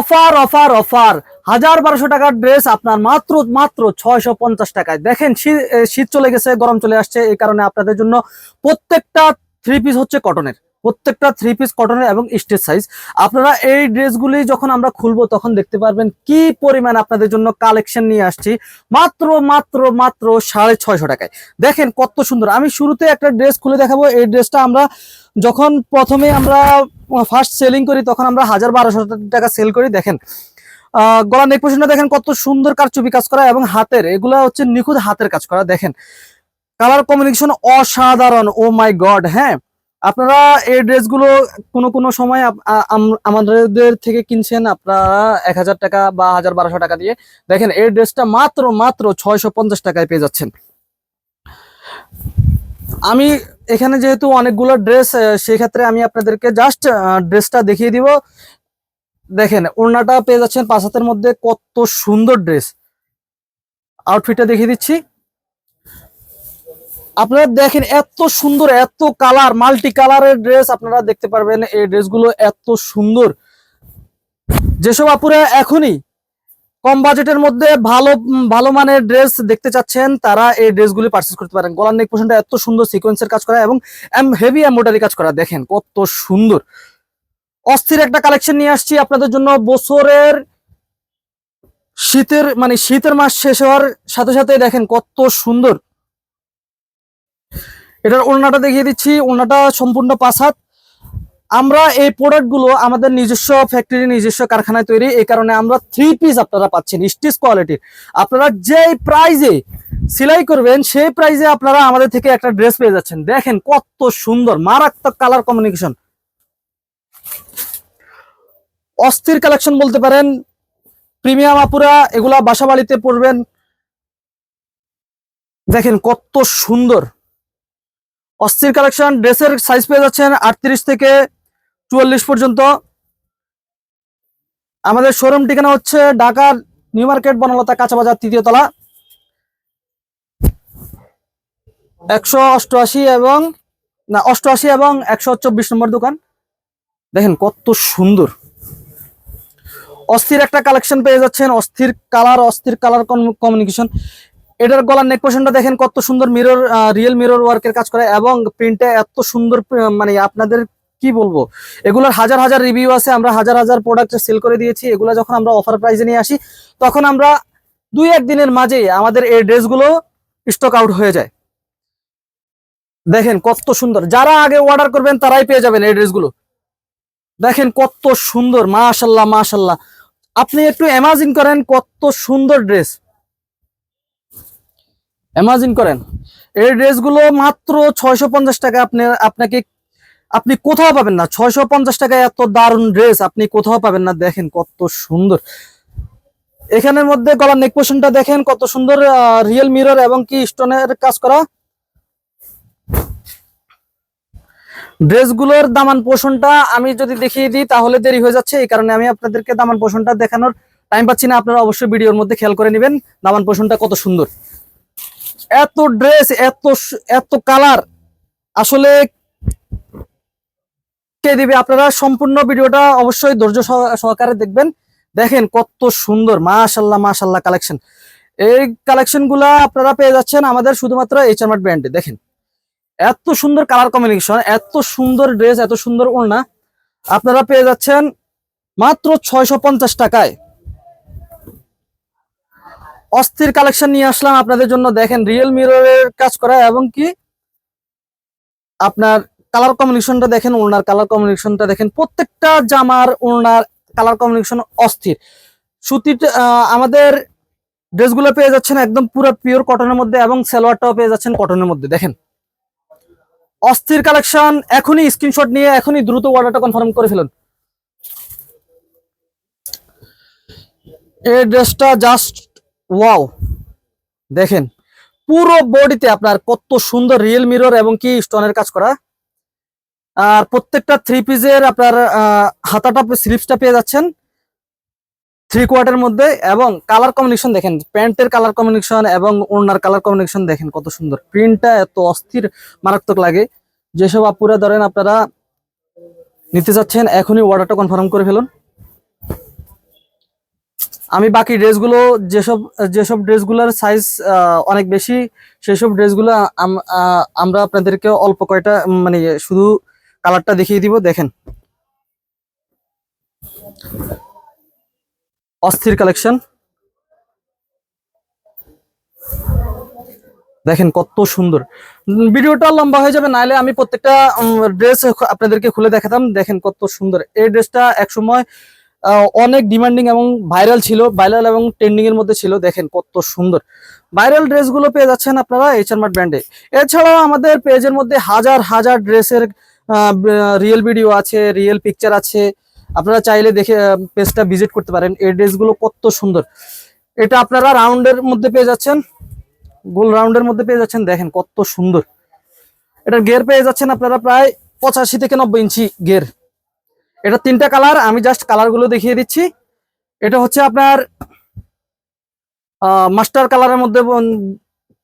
Offer offer offer. হাজার বারোশো টাকার ড্রেস আপনার মাত্র মাত্র ছয়শো পঞ্চাশ টাকায়। দেখেন, শীত চলে গেছে, গরম চলে আসছে, এই কারণে আপনাদের জন্য প্রত্যেকটা থ্রি পিস হচ্ছে কটনের প্রত্যেকটা থ্রি পিস কটনের এবং স্টেজ সাইজ আপনারা এই ড্রেসগুলি যখন আমরা খুলবো, তখন দেখতে পারবেন কি পরিমাণ আপনাদের জন্য কালেকশন নিয়ে আসছি। মাত্র মাত্র মাত্র সাড়ে ছয়শো টাকায়। দেখেন কত সুন্দর। আমি শুরুতে একটা ড্রেস খুলে দেখাবো। এই ড্রেসটা আমরা যখন প্রথমে আমরা ফার্স্ট সেলিং করি, তখন আমরা হাজার বারোশো টাকা সেল করি। দেখেন গলা নেক পোশনটা দেখেন কত সুন্দর কারচুপি কাজ করা এবং হাতের। এগুলা হচ্ছে নিখুঁত হাতের কাজ করা। দেখেন কালার কম্বিনেশন অসাধারণ। ও মাই গড হ্যাঁ। আপনারা এই ড্রেসগুলো কোনো কোনো সময় আমাদের থেকে কিনছেন, আপনারা এক হাজার টাকা বা হাজার বারোশো টাকা দিয়ে। দেখেন, এই ড্রেসটা মাত্র মাত্র ছয়শো পঞ্চাশ টাকায় পেয়ে যাচ্ছেন। আমি এখানে যেহেতু অনেকগুলো ড্রেস সেক্ষেত্রে আমি আপনাদেরকে জাস্ট ড্রেসটা দেখিয়ে দিব। দেখেন, ওড়নাটা পেয়ে যাচ্ছেন পাঁচ হাতের মধ্যে, কত সুন্দর ড্রেস। আউটফিটটা দেখিয়ে দিচ্ছি। আপনারা দেখেন এত সুন্দর, এত কালার মাল্টি কালারের ড্রেস আপনারা দেখতে পারবেন এই ড্রেসগুলো এত সুন্দর। যেসব আপুরা এখনই কম বাজেটের মধ্যে ভালো ভালো মানের ড্রেস দেখতে চাচ্ছেন, তারা এই ড্রেসগুলি পারচেস করতে পারেন। গলার নেক পোর্শনটা এত সুন্দর সিকোয়েন্সের কাজ করা এবং হেভি এমব্রয়ডারি কাজ করা। দেখেন কত সুন্দর। অস্থির একটা কালেকশন নিয়ে আসছি আপনাদের জন্য। বছরের শীতের মানে শীতের মাস শেষ হওয়ার সাথে সাথে দেখেন কত সুন্দর। এটার ওড়নাটা দেখিয়ে দিচ্ছি। ওড়নাটা সম্পূর্ণ পাঁচ হাত আমরা এই প্রোডাক্টগুলো আমাদের নিজস্ব ফ্যাক্টরি নিজস্ব কারখানায় তৈরি। এই কারণে আমরা থ্রি পিস আপনারা পাচ্ছেন স্টিচ কোয়ালিটির আপনারা যেই প্রাইজে সেলাই করবেন, সেই প্রাইজে আপনারা আমাদের থেকে একটা ড্রেস পেয়ে যাচ্ছেন। দেখেন কত সুন্দর, মারাত্মক কালার কমিউনিকেশন অস্থির কালেকশন বলতে পারেন প্রিমিয়াম আপুরা এগুলা বাসা বাড়িতে পড়বেন দেখেন কত সুন্দর। অস্থির কালেকশন, ড্রেসের সাইজ পেয়ে যাচ্ছেন আটত্রিশ থেকে চুয়াল্লিশ পর্যন্ত। আমাদের শোরুম ঠিকানা হচ্ছে ঢাকার নিউ মার্কেট, বনলতা কাঁচা বাজার তৃতীয় তলা। একশো অষ্টআশি এবং, না, অষ্টআশি এবং একশো চব্বিশ নম্বর দোকান। দেখেন কত সুন্দর। অস্থির একটা কালেকশন পেয়ে যাচ্ছেন, অস্থির কালার অস্থির কালার কমিউনিকেশন এটার গলার নেক পোর্শনটা দেখেন কত সুন্দর মিরর রিয়েল মিরর ওয়ার্কের কাজ করে এবং প্রিন্টে এত সুন্দর মানে আপনাদের কি বলব? এগুলোর হাজার হাজার রিভিউ আছে, আমরা হাজার হাজার প্রোডাক্ট সেল করে দিয়েছি, এগুলো যখন আমরা অফার প্রাইসে নিয়ে আসি, তখন আমরা দুই এক দিনের মাঝেই আমাদের এই ড্রেসগুলো স্টক আউট হয়ে যায়। দেখেন কত সুন্দর, যারা আগে অর্ডার করবেন তারাই পেয়ে যাবেন এই ড্রেসগুলো দেখেন কত সুন্দর মাশাল্লাহ মাশাল্লাহ আপনি একটু ইমাজিন করেন কত সুন্দর ড্রেস ইমাজিন করেন, এই ড্রেসগুলো মাত্র ছয়শো পঞ্চাশ টাকা আপনি, আপনাকে, আপনি কোথাও পাবেন না। ছয়শো পঞ্চাশ টাকায় এত দারুণ ড্রেস, আপনি কোথাও পাবেন না। দেখেন কত সুন্দর। এখানের মধ্যে গলার নেক পোর্শনটা দেখেন, কত সুন্দর রিয়েল মিরর এবং কি স্টোনের কাজ করা। ড্রেসগুলোর দামান পোষণটা আমি যদি দেখিয়ে দিই, তাহলে দেরি হয়ে যাচ্ছে। এই কারণে আমি আপনাদেরকে দামান পোষণটা দেখানোর টাইম পাচ্ছি না। আপনারা অবশ্যই ভিডিওর মধ্যে খেয়াল করে নেবেন, দামান পোষণটা কত সুন্দর। এত ড্রেস এত এত কালার আসলে কে দিবে আপনারা? সম্পূর্ণ ভিডিওটা অবশ্যই ধৈর্য সহ- সহকারে দেখবেন। দেখেন কত সুন্দর, মাশাল্লাহ মাশাল্লাহ কালেকশন এই কালেকশনগুলা আপনারা পেয়ে যাচ্ছেন আমাদের শুধুমাত্র এইচ এম ব্র্যান্ডে দেখেন, এত সুন্দর কালার কম্বিনেশন এত সুন্দর ড্রেস এত সুন্দর ওড়না। আপনারা পেয়ে যাচ্ছেন মাত্র ছয়শো পঞ্চাশ টাকায়। অস্থির কালেকশন নিয়ে আসলাম আপনাদের জন্য। দেখেন রিয়েল মিররের কাজ করা এবং কি? আপনার কালার কম্বিনেশনটা দেখেন, ওড়নার কালার কম্বিনেশনটা দেখেন। প্রত্যেকটা জামার ওড়নার কালার কম্বিনেশন অস্থির। সুতিটা আমাদের ড্রেসগুলো পেয়ে যাচ্ছেন একদম পুরো পিওর কটনের মধ্যে এবং সালোয়ারটাও পেয়ে যাচ্ছেন কটনের মধ্যে। দেখেন, অস্থির কালেকশন এখনই স্ক্রিনশট নিয়ে এখনই দ্রুত অর্ডারটা কনফার্ম করে ফেলুন। এই ড্রেসটা জাস্ট ওয়াও। দেখেন, পুরো বডিতে আপনার কত সুন্দর রিয়েল মিরর এবং কি স্টোনের কাজ করা। আর প্রত্যেকটা থ্রি পিসের আপনার হাতাটা স্লিপসটা পেয়ে যাচ্ছেন। থ্রি কোয়ার্টের মধ্যে এবং কালার কম্বিনেশন দেখেন, প্যান্টের কালার কম্বিনেশন এবং ওড়নার কালার কম্বিনেশন দেখেন কত সুন্দর। প্রিন্টটা এত অস্থির, মারাত্মক লাগে। যেসব আপুরা ধরেন আপনারা নিতে চাচ্ছেন এখনই অর্ডারটা কনফার্ম করে ফেলুন। আমি বাকি ড্রেসগুলো যেসব যেসব ড্রেসগুলোর সাইজ অনেক বেশি, সেসব ড্রেসগুলো আমরা আপনাদেরকে অল্প কয়টা মানে শুধু কালারটা দেখিয়ে দিব, দেখেন। অস্থির কালেকশন দেখেন কত সুন্দর। ভিডিওটা লম্বা হয়ে যাবে, নাহলে আমি প্রত্যেকটা ড্রেস আপনাদেরকে খুলে দেখাতাম। দেখেন কত সুন্দর। এই ড্রেসটা একসময় অনেক ডিমান্ডিং এবং ভাইরাল ছিল ভাইরাল এবং ট্রেন্ডিং এর মধ্যে ছিল, দেখেন কত সুন্দর। ভাইরাল ড্রেসগুলো পেয়ে যাচ্ছেন আপনারা এইচ মার্ট ব্র্যান্ডে এছাড়াও আমাদের পেজের মধ্যে হাজার হাজার ড্রেসের রিয়েল ভিডিও আছে রিয়েল পিকচার আছে। আপনারা চাইলে দেখে পেজটা ভিজিট করতে পারেন। এই ড্রেসগুলো কত সুন্দর। এটা আপনারা রাউন্ডের মধ্যে পেয়ে যাচ্ছেন। গোল রাউন্ডের মধ্যে পেয়ে যাচ্ছেন, দেখেন কত সুন্দর। এটার গের পেয়ে যাচ্ছেন আপনারা প্রায় পঁচাশি থেকে নব্বই ইঞ্চি গের এটা তিনটা কালার, আমি জাস্ট কালারগুলো দেখিয়ে দিচ্ছি। এটা হচ্ছে আপনার মাস্টার কালারের মধ্যে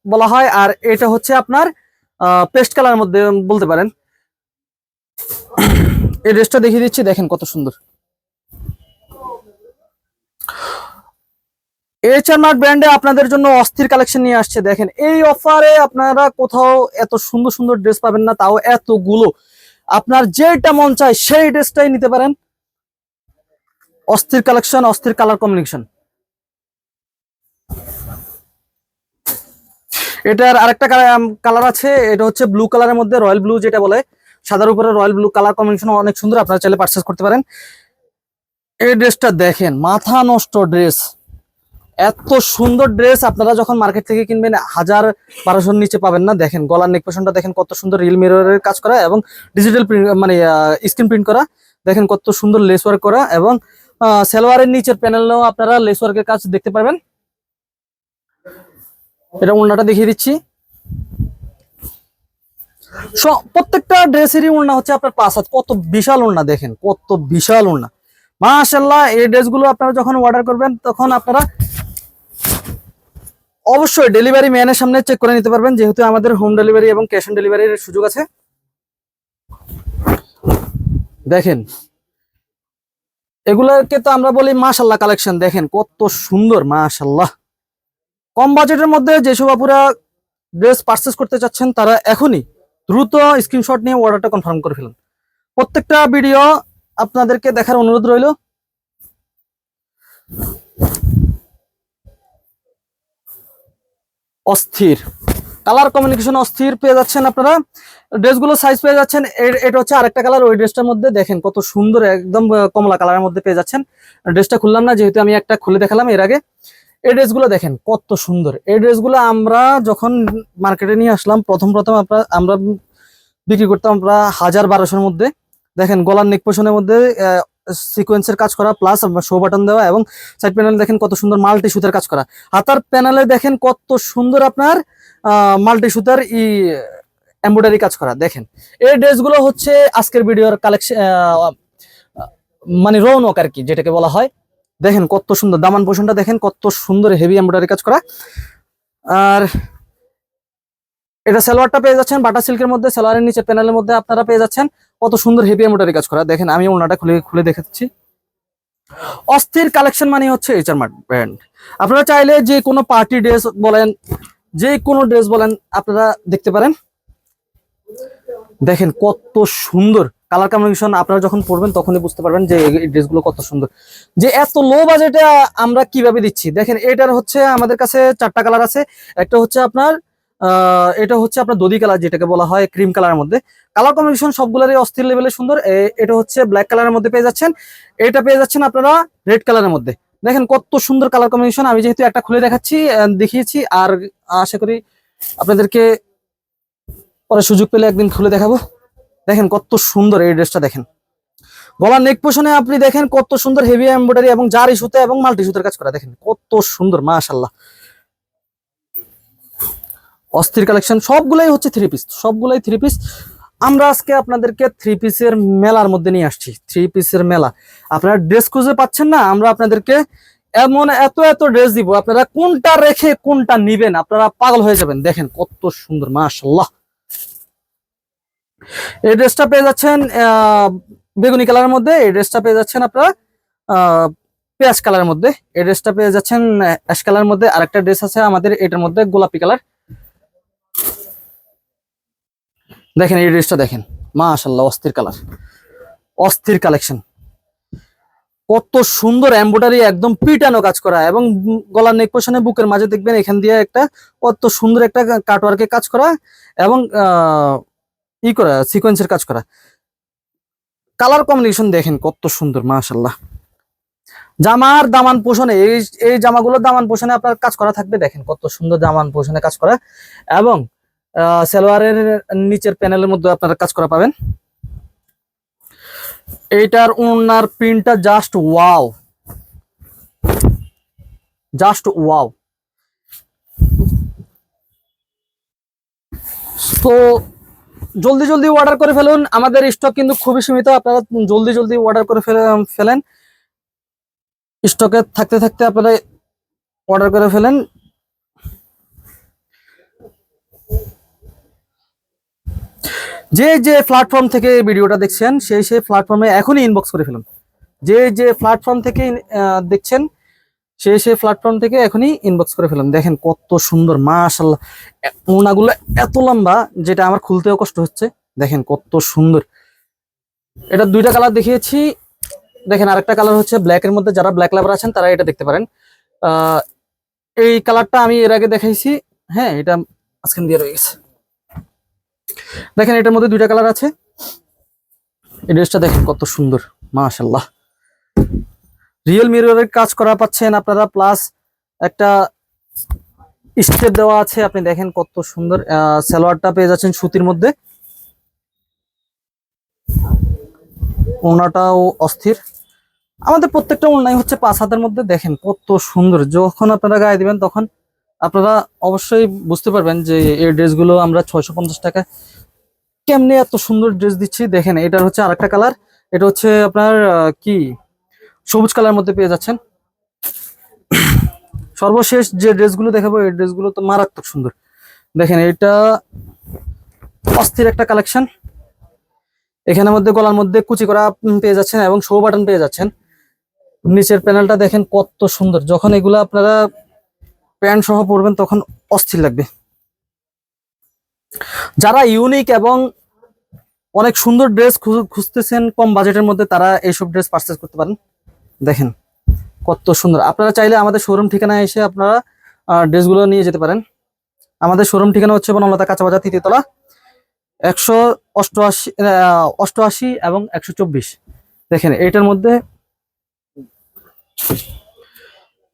বলা হয়, আর এটা হচ্ছে আপনার পেস্ট কালারের মধ্যে বলতে পারেন। এই ড্রেসটা দেখিয়ে দিচ্ছি, দেখেন কত সুন্দর। এইচআর মার্ট ব্র্যান্ডে আপনাদের জন্য অস্থির কালেকশন নিয়ে আসছে, দেখেন। এই অফারে আপনারা কোথাও এত সুন্দর সুন্দর ড্রেস পাবেন না, তাও এতগুলো। আপনার যেটা মন চায় সেই ড্রেসটাই নিতে পারেন। অস্থির কালেকশন অস্থির কালার কম্বিনেশন এটার আরেকটা কালার আছে, এটা হচ্ছে ব্লু কালারের মধ্যে রয়্যাল ব্লু যেটা বলে, সাদার উপরে রয়্যাল ব্লু কালার কম্বিনেশন অনেক সুন্দর, আপনারা চাইলে পারচেস করতে পারেন। এই ড্রেসটা দেখেন, মাথা নষ্ট ড্রেস এত সুন্দর ড্রেস আপনারা যখন মার্কেট থেকে কিনবেন হাজার বারোশোর নিচে পাবেন না। দেখেন গলার নেক পোশনটা দেখেন কত সুন্দর রিল মিররের কাজ করা এবং ডিজিটাল প্রিন্ট মানে স্ক্রিন প্রিন্ট করা। দেখেন কত সুন্দর লেস ওয়ার্ক করা এবং আহ, সালোয়ারের নিচের প্যানেলেও আপনারা লেস ওয়ার্কের কাজ দেখতে পারবেন। এটা ওড়নাটা দেখিয়ে দিচ্ছি। প্রত্যেকটা ড্রেসেরই ওড়না হচ্ছে আপনার পাঁচ হাত। কত বিশাল ওড়না দেখেন কত বিশাল ওড়না। মাশাল্লাহ এই ড্রেসগুলো আপনারা যখন অর্ডার করবেন তখন আপনারা অবশ্যই ডেলিভারি ম্যানের সামনে চেক করে নিতে পারবেন, যেহেতু আমাদের হোম ডেলিভারি এবং ক্যাশ অন ডেলিভারির সুযোগ আছে। দেখেন, এগুলোকে তো আমরা বলি মাশাল্লাহ কালেকশন দেখেন কত সুন্দর মাশাল্লাহ কম বাজেটের মধ্যে যেসব আপুরা ড্রেস পারচেস করতে চাচ্ছেন, তারা এখনই দ্রুত স্ক্রিনশট নিয়ে অর্ডারটা কনফার্ম করে ফেলুন। প্রত্যেকটা ভিডিও আপনাদেরকে দেখার অনুরোধ রইল। অস্থির। কালার কমিউনিকেশন অস্থির পেয়ে যাচ্ছেন আপনারা। ড্রেসগুলো সাইজ পেয়ে যাচ্ছেন। এটা হচ্ছে আরেকটা কালার ওই ড্রেসটার মধ্যে দেখেন কত সুন্দর একদম কমলা কালারের মধ্যে পেয়ে যাচ্ছেন। ড্রেসটা খুললাম না, যেহেতু আমি একটা খুলে দেখালাম এর আগে। এই ড্রেসগুলো দেখেন কত সুন্দর। এই ড্রেসগুলো আমরা যখন মার্কেটে নিয়ে আসলাম, প্রথম প্রথম আমরা আমরা বিক্রি করতাম আমরা হাজার বারোশোর মধ্যে। দেখেন গলার নেক পোষণের মধ্যে সিকোয়েন্সের কাজ করা প্লাস শো বাটন দেওয়া এবং সাইড প্যানেলে দেখেন কত সুন্দর মাল্টি সুতার কাজ করা। হাতার প্যানেলে দেখেন কত সুন্দর আপনার মাল্টি সুতার ই এমব্রয়ডারি কাজ করা। দেখেন, এই ড্রেসগুলো হচ্ছে আজকের ভিডিওর কালেকশন মানে রৌনক আর কি, যেটাকে বলা হয়। দেখেন কত সুন্দর, দামান পোষণটা দেখেন কত সুন্দর হেভি এমব্রয়ডারি কাজ করা। আর এটা সালোয়ারটা পেয়ে যাচ্ছেন, বাটা সিল্কের মধ্যে, সালোয়ারের নিচে প্যানেলের মধ্যে আপনারা পেয়ে যাচ্ছেন। কত সুন্দর হেভি এমব্রয়ডারি কাজ করা। দেখেন, আমি ওনাটা খুলে খুলে দেখাচ্ছি অস্থির কালেকশন মানে হচ্ছে এইচআর মার্ট ব্র্যান্ড আপনারা চাইলে যে কোনো পার্টি ড্রেস বলেন, যে কোনো ড্রেস বলেন, আপনারা দেখতে পারেন। দেখেন কত সুন্দর কালার কম্বিনেশন আপনারা যখন পড়বেন তখনই বুঝতে পারবেন যে এই ড্রেসগুলো কত সুন্দর। যে এত লো বাজেটে আমরা কীভাবে দিচ্ছি? দেখেন, এটার হচ্ছে আমাদের কাছে চারটা কালার আছে। একটা হচ্ছে আপনার এটা হচ্ছে আপনার দদি কালার যেটাকে বলা হয় ক্রিম কালারের মধ্যে। কালার কম্বিনেশন সবগুলোরই অস্থির লেভেলে সুন্দর। এটা হচ্ছে ব্ল্যাক কালারের মধ্যে পেয়ে যাচ্ছেন। এটা পেয়ে যাচ্ছেন আপনারা রেড কালারের মধ্যে। দেখেন কত সুন্দর কালার কম্বিনেশন আমি যেহেতু একটা খুলে দেখাচ্ছি দেখিয়েছি, আর আশা করি আপনাদেরকে পরে সুযোগ পেলে একদিন খুলে দেখাবো। দেখেন কত সুন্দর এই ড্রেসটা দেখেন। গলার নেক পোষণে আপনি দেখেন কত সুন্দর হেভি এমব্রয়ডারি এবং জারি সুতা এবং মাল্টি সুতার কাজ করা। দেখেন কত সুন্দর মাশাল্লাহ অস্থির কালেকশন, সবগুলাই হচ্ছে থ্রি পিস সবগুলাই থ্রি পিস আমরা আজকে আপনাদেরকে থ্রি পিসের মেলার মধ্যে নিয়ে আসছি থ্রি পিসের মেলা। আপনারা ড্রেস খুঁজে পাচ্ছেন না, আমরা আপনাদেরকে এমন এত এত ড্রেস দিব, আপনারা কোনটা রেখে কোনটা নিবেন, আপনারা পাগল হয়ে যাবেন। দেখেন কত সুন্দর মাশাল্লাহ এই ড্রেসটা পেয়ে যাচ্ছেন বেগুনি কালারের মধ্যে, এই ড্রেসটা পেয়ে যাচ্ছেন আপনারা পেঁয়াজ কালারের মধ্যে। এই ড্রেসটা পেয়ে যাচ্ছেন অ্যাশ কালারের মধ্যে। আরেকটা ড্রেস আছে আমাদের, এটার মধ্যে গোলাপি কালার। দেখেন, এই ড্রেসটা দেখেন। মাশাল্লাহ অস্থির কালার। অস্থির কালেকশন। কত সুন্দর এমব্রয়ডারি, একদম পিটানো কাজ করা। এবং গলার নেক পোশনে বুকের মাঝে দেখবেন, এখান দিয়ে একটা কত সুন্দর একটা কাটওয়ার্কে কাজ করা এবং ই করা সিকোয়েন্সের কাজ করা। কালার কম্বিনেশন দেখেন, কত সুন্দর মাশাল্লাহ জামার দামান পোষণে, এই এই জামাগুলোর দামান পোষণে আপনার কাজ করা থাকবে, দেখেন কত সুন্দর দামান পোষণে কাজ করা। এবং সালোয়ারের নিচের প্যানেলের মধ্যে আপনারা কাজ করা পাবেন। এইটার ওনার প্রিন্টটা জাস্ট ওয়াও জাস্ট ওয়াও তো জলদি জলদি অর্ডার করে ফেলুন। আমাদের স্টক কিন্তু খুবই সীমিত, আপনারা জলদি জলদি অর্ডার করে ফেলে- ফেলেন। স্টকে থাকতে থাকতে আপনারা অর্ডার করে ফেলেন। যে যে প্ল্যাটফর্ম থেকে ভিডিওটা দেখছেন, সেই সেই প্ল্যাটফর্মে এখনই ইনবক্স করে ফেলুন। যে যে প্ল্যাটফর্ম থেকে দেখছেন, সেই সেই প্ল্যাটফর্ম থেকে এখনই ইনবক্স করে ফেলুন। দেখেন কত সুন্দর মাশাল্লাহ ওনাগুলো এত লম্বা, যেটা আমার খুলতেও কষ্ট হচ্ছে। দেখেন কত সুন্দর। এটা দুইটা কালার দেখিয়েছি। দেখেন আরেকটা কালার হচ্ছে ব্ল্যাক এর মধ্যে যারা ব্ল্যাক লাভার আছেন, তারা এটা দেখতে পারেন। এই কালারটা আমি এর আগে দেখাইছি। হ্যাঁ এটা মাঝখান দিয়ে রয়ে গেছে। দেখেন এটার মধ্যে দুইটা কালার আছে। এই ড্রেসটা দেখেন কত সুন্দর মাশাল্লাহ রিয়েল মিররের কাজ করা পাচ্ছেন আপনারা প্লাস একটা স্টেপ দেওয়া আছে, আপনি দেখেন কত সুন্দর সালোয়ারটা পেয়ে যাচ্ছেন সুতির মধ্যে। ওনাটাও অস্থির। আমাদের প্রত্যেকটা ওনাই হচ্ছে পাঁচ হাতের মধ্যে, দেখেন কত সুন্দর। যখন আপনারা গায়ে দিবেন, তখন আপনারা অবশ্যই বুঝতে পারবেন যে এই ড্রেসগুলো আমরা ছয়শো পঞ্চাশ টাকা কেমনে এত সুন্দর ড্রেস দিচ্ছি। দেখেন, এটার হচ্ছে আরেকটা কালার। এটা হচ্ছে আপনার কি? সবুজ কালার মধ্যে পেয়ে যাচ্ছেন। সর্বশেষ যে ড্রেসগুলো দেখাবো, এই ড্রেসগুলো তো মারাত্মক সুন্দর। দেখেন, এটা অস্থির একটা কালেকশন। এখানের মধ্যে গলার মধ্যে কুচি করা পেয়ে যাচ্ছেন এবং শো বাটন পেয়ে যাচ্ছেন। নিচের প্যানেলটা দেখেন কত সুন্দর। যখন এগুলো আপনারা প্যান্ট সহ পরবেন, তখন অস্থির লাগবে। যারা ইউনিক এবং অনেক সুন্দর ড্রেস খুঁজতেছেন কম বাজেটের মধ্যে, তারা এইসব ড্রেস পারচেস করতে পারেন। দেখেন, কত সুন্দর। আপনারা চাইলে আমাদের শোরুম ঠিকানায় এসে আপনারা ড্রেসগুলো নিয়ে যেতে পারেন। আমাদের শোরুম ঠিকানা হচ্ছে বনলতা কাঁচা বাজার তৃতীয়তলা একশো অষ্টআশি অষ্টআশি এবং একশো চব্বিশ। দেখেন, এটার মধ্যে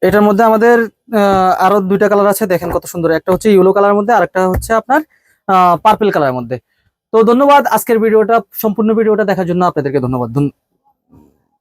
এটার মধ্যে আমাদের আরও দুইটা কালার আছে, দেখেন কত সুন্দর। একটা হচ্ছে ইয়েলো কালার মধ্যে, আর একটা হচ্ছে আপনার পার্পল কালারের মধ্যে। তো ধন্যবাদ, আজকের ভিডিওটা, সম্পূর্ণ ভিডিওটা দেখার জন্য আপনাদেরকে ধন্যবাদ। ধন্য-